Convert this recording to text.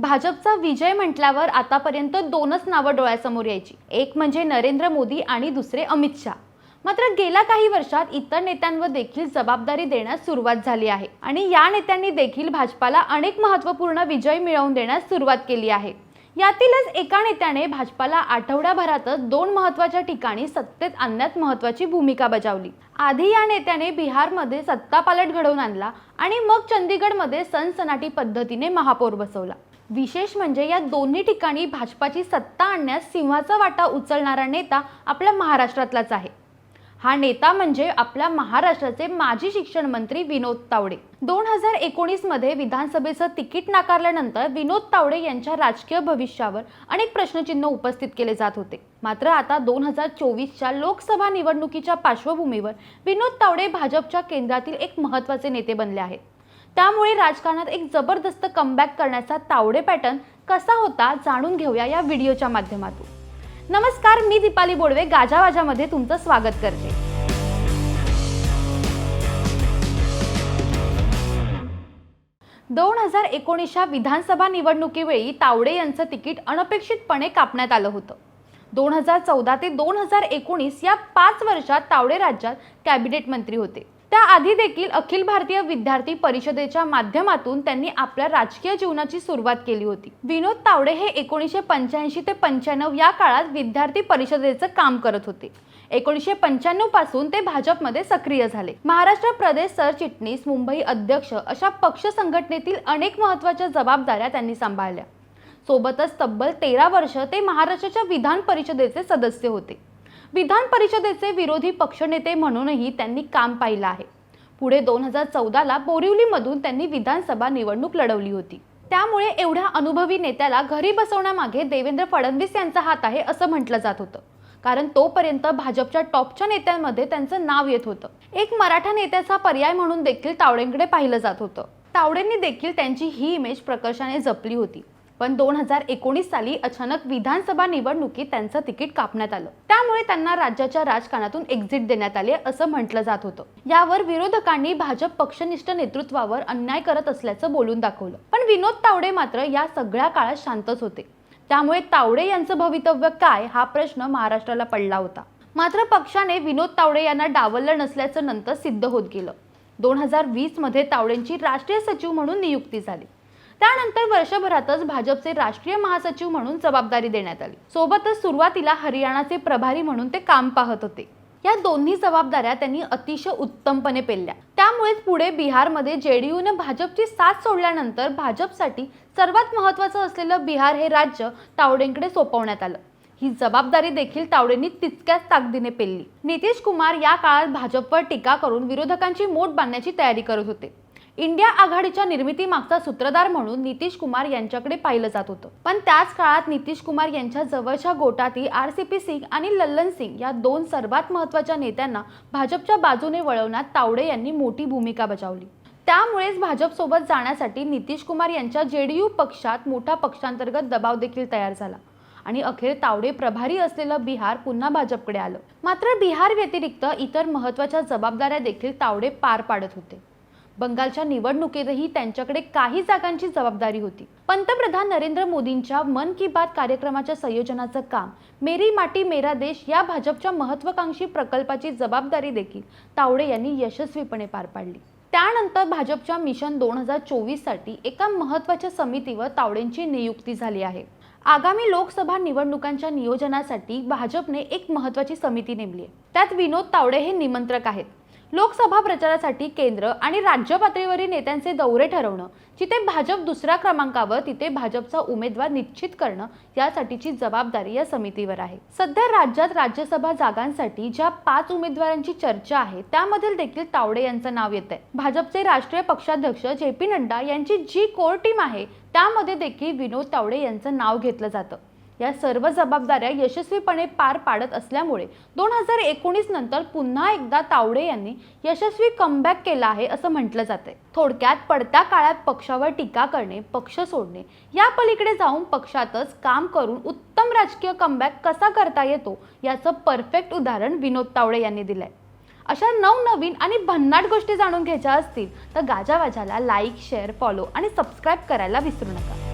भाजपचा विजय म्हटल्यावर आतापर्यंत दोनच नावं डोळ्यासमोर यायची. एक म्हणजे नरेंद्र मोदी आणि दुसरे अमित शहा. मात्र गेल्या काही वर्षात इतर नेत्यांवर देखील जबाबदारी देण्यास सुरुवात झाली आहे आणि या नेत्यांनी देखील भाजपाला अनेक महत्त्वपूर्ण विजय मिळवून देण्यास सुरुवात केली आहे. यातीलच एका नेत्याने भाजपाला आठवड्याभरातच दोन महत्त्वाच्या ठिकाणी सत्तेत आणण्यात महत्त्वाची भूमिका बजावली. आधी या नेत्याने बिहारमध्ये सत्तापालट घडवून आणला आणि मग चंदीगडमध्ये सनसनाटी पद्धतीने महापौर बसवला. विशेष म्हणजे या दोन्ही ठिकाणी भाजपाची सत्ता आणण्यास सिंहाचा वाटा उचलणारा नेता आपल्या महाराष्ट्रातलाच आहे. हा नेता म्हणजे आपल्या महाराष्ट्राचे माजी शिक्षण मंत्री विनोद तावडे. दोन हजार एकोणीसमध्ये विधानसभेचं तिकीट नाकारल्यानंतर विनोद तावडे यांच्या राजकीय भविष्यावर अनेक प्रश्नचिन्ह उपस्थित केले जात होते. मात्र आता दोन हजार चोवीसच्या लोकसभा निवडणुकीच्या पार्श्वभूमीवर विनोद तावडे भाजपच्या केंद्रातील एक महत्त्वाचे नेते बनले आहेत. त्यामुळे राजकारणात एक जबरदस्त कमबॅक करण्याचा तावडे पॅटर्न कसा होता जाणून घेऊया या व्हिडिओच्या माध्यमातून. नमस्कार मी दीपाली बोडवे गाजावाजामध्ये तुमचं स्वागत करते. दोन हजार एकोणीसच्या विधानसभा निवडणुकीवेळी तावडे यांचं तिकीट अनपेक्षितपणे कापण्यात आलं होतं. दोन हजार चौदा ते दोन हजार एकोणीस या पाच वर्षात तावडे राज्यात कॅबिनेट मंत्री होते. त्याआधी देखील अखिल भारतीय विद्यार्थी परिषदेच्या माध्यमातून त्यांनी आपल्या राजकीय जीवनाची सुरुवात केली होती. विनोद तावडे हे एकोणीसशे पंच्याऐंशी ते पंच्याण्णव या काळात विद्यार्थी परिषदेचं काम करत होते. एकोणीसशे पंच्याण्णवपासून ते भाजपमध्ये सक्रिय झाले. महाराष्ट्र प्रदेश सरचिटणीस मुंबई अध्यक्ष अशा पक्ष संघटनेतील अनेक महत्त्वाच्या जबाबदाऱ्या त्यांनी सांभाळल्या. सोबतच तब्बल तेरा वर्ष ते महाराष्ट्राच्या विधान परिषदेचे सदस्य होते. विधान परिषदेचे विरोधी पक्षनेते म्हणूनही त्यांनी काम पाहिलं आहे. पुढे दोन हजार चौदाला बोरिवलीमधून त्यांनी विधानसभा निवडणूक लढवली होती. त्यामुळे एवढ्या अनुभवी नेत्याला घरी बसवण्यामागे देवेंद्र फडणवीस यांचा हात आहे असं म्हटलं जात होतं. कारण तोपर्यंत भाजपच्या टॉपच्या नेत्यांमध्ये त्यांचं नाव येत होतं. एक मराठा नेत्याचा पर्याय म्हणून देखील तावडेंकडे पाहिलं जात होतं. तावडेंनी देखील त्यांची ही इमेज प्रकर्षाने जपली होती. पण दोन हजार एकोणीस साली अचानक विधानसभा निवडणुकीत त्यांचं तिकीट कापण्यात आलं. त्यामुळे त्यांना राज्याच्या राजकारणातून एक्झिट देण्यात आले असं म्हटलं जात होतं. यावर विरोधकांनी भाजप पक्षनिष्ठ नेतृत्वावर अन्याय करत असल्याचं बोलून दाखवलं. पण विनोद तावडे मात्र या सगळ्या काळात शांतच होते. त्यामुळे तावडे यांचं भवितव्य काय हा प्रश्न महाराष्ट्राला पडला होता. मात्र पक्षाने विनोद तावडे यांना डावललं नसल्याचं नंतर सिद्ध होत गेलं. दोन हजार वीसमध्ये तावडेंची राष्ट्रीय सचिव म्हणून नियुक्ती झाली. त्यानंतर वर्षभरातच भाजपचे राष्ट्रीय महासचिव म्हणून जबाबदारी देण्यात आली. सोबतच सुरुवातीला हरियाणाचे प्रभारी म्हणून ते काम पाहत होते. या दोन्ही जबाबदाऱ्या त्यांनी अतिशय उत्तमपणे पेलल्या. त्यामुळेच पुढे बिहारमध्ये जेडीयूने भाजपची साथ सोडल्यानंतर भाजपसाठी सर्वात महत्त्वाचं असलेलं बिहार हे राज्य तावडेंकडे सोपवण्यात आलं. ही जबाबदारी देखील तावडेंनी तितक्याच ताकदीने पेलली. नितीश कुमार या काळात भाजपवर टीका करून विरोधकांची मोठ बांधण्याची तयारी करत होते. इंडिया आघाडीच्या निर्मितीमागचा सूत्रधार म्हणून नितीश कुमार यांच्याकडे पाहिलं जात होतं. पण त्याच काळात नितीश कुमार यांच्या जवळच्या गोटातील आर सी पी सिंग आणि लल्लन सिंग या दोन सर्वात महत्त्वाच्या नेत्यांना भाजपच्या बाजूने वळवण्यात तावडे यांनी मोठी भूमिका बजावली. त्यामुळेच भाजपसोबत जाण्यासाठी नितीश कुमार यांच्या जेडीयू पक्षात मोठा पक्षांतर्गत दबाव देखील तयार झाला. आणि अखेर तावडे प्रभारी असलेलं बिहार पुन्हा भाजपकडे आलं. मात्र बिहार व्यतिरिक्त इतर महत्त्वाच्या जबाबदाऱ्या देखील तावडे पार पाडत होते. बंगालच्या निवडणुकीतही त्यांच्याकडे काही जागांची जबाबदारी होती. पंतप्रधान नरेंद्र मोदींच्या मन की बात कार्यक्रमाच्या संयोजनाचं काम मेरी माटी मेरा देश या भाजपच्या महत्वाकांक्षी प्रकल्पाची जबाबदारी देखील तावडे यांनी यशस्वीपणे पार पाडली. त्यानंतर भाजपच्या मिशन दोन हजार चोवीससाठी एका महत्त्वाच्या समितीवर तावडेंची नियुक्ती झाली आहे. आगामी लोकसभा निवडणुकांच्या नियोजनासाठी भाजपने एक महत्त्वाची समिती नेमली आहे. त्यात विनोद तावडे हे निमंत्रक आहेत. लोकसभा प्रचारासाठी केंद्र आणि राज्य पातळीवरील नेत्यांचे दौरे ठरवणं जिथे भाजप दुसऱ्या क्रमांकावर तिथे भाजपचा उमेदवार निश्चित करणं यासाठीची जबाबदारी या समितीवर आहे. सध्या राज्यात राज्यसभा जागांसाठी ज्या पाच उमेदवारांची चर्चा आहे त्यामधील देखील तावडे यांचं नाव येत आहे भाजपचे राष्ट्रीय पक्षाध्यक्ष जे पी नड्डा यांची जी कोर टीम आहे त्यामध्ये देखील विनोद तावडे यांचं नाव घेतलं जातं. या सर्व जबाबदाऱ्या यशस्वीपणे पार पाडत असल्यामुळे दोन हजार एकोणीस नंतर पुन्हा एकदा तावडे यांनी यशस्वी कमबॅक केला आहे असं म्हटलं जाते थोडक्यात पडत्या काळात पक्षावर टीका करणे पक्ष सोडणे या पलीकडे जाऊन पक्षातच काम करून उत्तम राजकीय कमबॅक कसा करता येतो याचं परफेक्ट उदाहरण विनोद तावडे यांनी दिलंय. अशा नवनवीन आणि भन्नाट गोष्टी जाणून घ्यायच्या असतील तर गाजावाजाला लाईक शेअर फॉलो आणि सबस्क्राईब करायला विसरू नका.